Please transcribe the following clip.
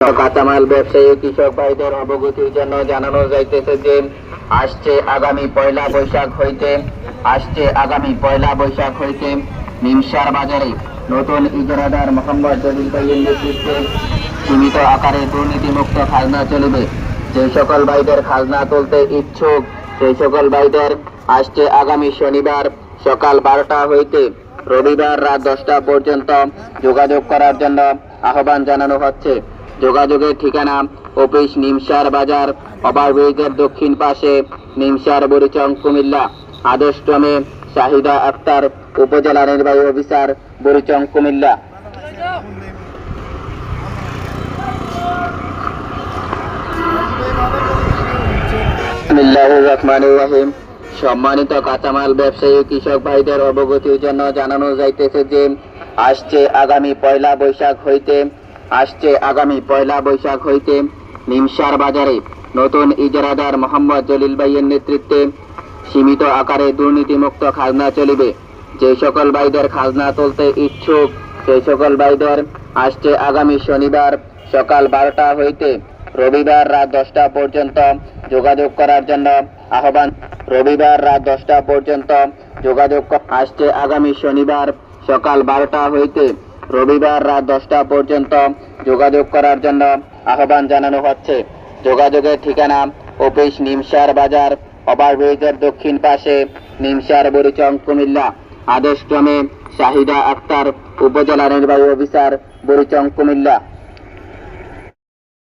কাঁচামাল ব্যবসায়ী কৃষক ভাইদের অবগতির জন্য জানানো যাইতেছে যে, আসছে আগামী পয়লা বৈশাখ হইতে, আসছে আগামী পয়লা বৈশাখ হইতে নিমসার বাজারে নতুন ইজারাদার মোহাম্মদ জলিল নেতৃত্বে সীমিত আকারে দুর্নীতিমুক্ত খাজনা চলিবে। যে সকল ভাইদের খাজনা তুলতে ইচ্ছুক সেই সকল ভাইদের আসছে আগামী শনিবার সকাল বারোটা হইতে রবিবার রাত দশটা পর্যন্ত যোগাযোগ করার জন্য আহ্বান জানানো হচ্ছে। যোগাযোগের ঠিকানা অফিস নিমসার বাজার ওভারব্রিজের দক্ষিণ পাশে নিমসার বরিচং কুমিল্লা। আদর্শক্রমে শাহিদা আক্তার, উপজেলা নির্বাহী অফিসার, বরিচং কুমিল্লা। রহিম। সম্মানিত কাঁচামাল ব্যবসায়ী কৃষক ভাইদের অবগতির জন্য জানানো যাইতেছে যে, আসছে আগামী পয়লা বৈশাখ হইতে আসছে আগামী পয়লা বৈশাখ হইতে নিমসার বাজারে। নতুন ইজারাদার মোহাম্মদ জলিল ভাইয়ের নেতৃত্বে সীমিত আকারে দুর্নীতিমুক্ত খাজনা চলিবে। যে সকল ভাইদের খাজনা তুলতে ইচ্ছুক সেই সকল ভাইদের আসছে আগামী শনিবার সকাল বারোটা হইতে রবিবার রাত দশটা পর্যন্ত যোগাযোগ করার জন্য আহ্বান। রবিবার রাত দশটা পর্যন্ত যোগাযোগ আসছে আগামী শনিবার সকাল বারোটা হইতে রবিবার রাত দশটা পর্যন্ত যোগাযোগ করার জন্য আহ্বান জানানো হচ্ছে। যোগাযোগের ঠিকানা অফিস নিমসার বাজার, ওভারব্রিজের দক্ষিণ পাশে নিমসার বরিচং, কুমিল্লা। আদেশক্রমে শাহিদা আক্তার, উপজেলা নির্বাহী অফিসার, বরিচং, কুমিল্লা।